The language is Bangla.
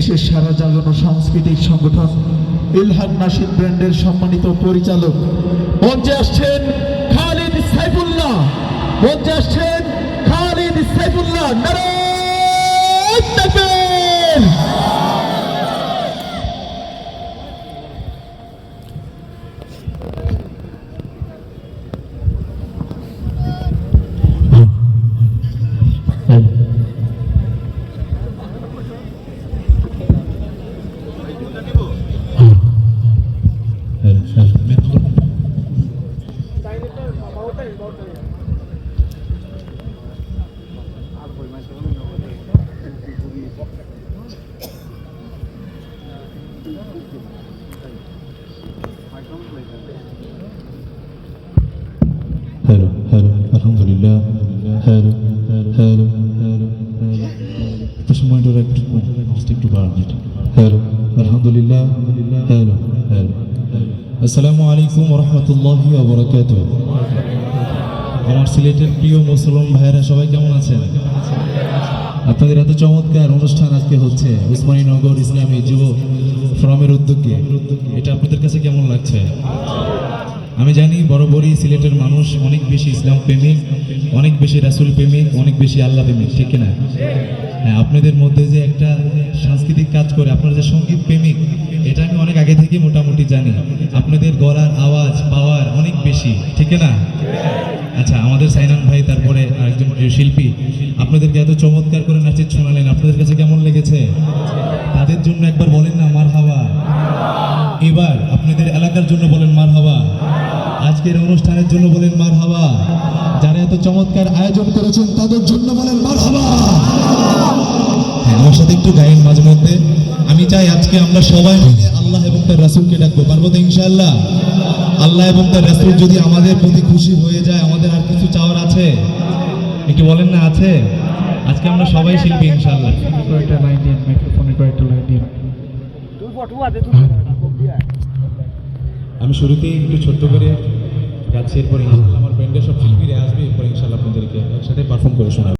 দেশের সারা জাগানো সাংস্কৃতিক সংগঠন ইলহান নাসির ব্র্যান্ডের সম্মানিত পরিচালক। মঞ্চে আসছেন খালিদ সাইফুল্লাহ। মঞ্চে আসছেন হ্যালো হ্যালো, আলহামদুলিল্লাহ, হ্যালো হ্যালো হ্যালো একটু সময় ধরে একটু একটু বাড়ান। হ্যালো, আলহামদুলিল্লাহ, হ্যালো হ্যালো। আসসালামু আলাইকুম রহমতুল্লাহি ওবরাকাত আমার সিলেটের প্রিয় মুসলমান ভাইয়েরা সবাই কেমন আছেন? আপনাদের এত চমৎকার অনুষ্ঠান আজকে হচ্ছে উসমানীনগর ইসলামী যুব ফোরামের উদ্যোগে। এটা আপনাদের কাছে কেমন লাগছে? আমি জানি বরাবরই সিলেটের মানুষ অনেক বেশি ইসলাম প্রেমিক, অনেক বেশি রাসুল প্রেমিক, অনেক বেশি আল্লাহ প্রেমিক, ঠিক না হ্যাঁ আপনাদের মধ্যে যে একটা সাংস্কৃতিক কাজ করে, আপনারা যে সংগীত প্রেমিক, এটা থেকে মোটামুটি জানি। আপনাদের গলার আওয়াজ, পাওয়ার অনেক বেশি ঠিক না? আচ্ছা আমাদের সাইনান ভাই, তারপরে প্রিয় শিল্পী, আপনাদেরকে এত চমৎকার করে নাচের শোনালেন, আপনাদের কাছে কেমন লেগেছে? তাদের জন্য একবার বলেন না, মার হাওয়া। এবার আপনাদের এলাকার জন্য বলেন মার হাওয়া। আজকের অনুষ্ঠানের জন্য বলেন মার হাওয়া। যারা এত চমৎকার আয়োজন করেছেন, তাদের জন্য বলেন মার হাওয়া। হ্যাঁ আমার সাথে একটু গাইন মাঝে মধ্যে। আমি চাই আজকে আমরা সবাই মিলে আল্লাহ এবং তার রাসুলকে ডাকবো। পারব তো ইনশাআল্লাহ? আল্লাহ এবং তার রাসুল যদি আমাদের প্রতি খুশি হয়ে যায়, আমাদের আর কিছু চাওয়ার আছে? একটু বলেন না, আছে? আজকে আমরা সবাই শিল্পী ইনশাল্লাহ আমি শুরুতেই একটু ছোট্ট করে এরপরে ইনশাআল্লাহ আমার ফ্রেন্ডের সব শিল্পীরা আসবে, এরপরে ইনশাআল্লাহ আপনাদেরকে একসাথে পারফর্ম করে শোনাবো।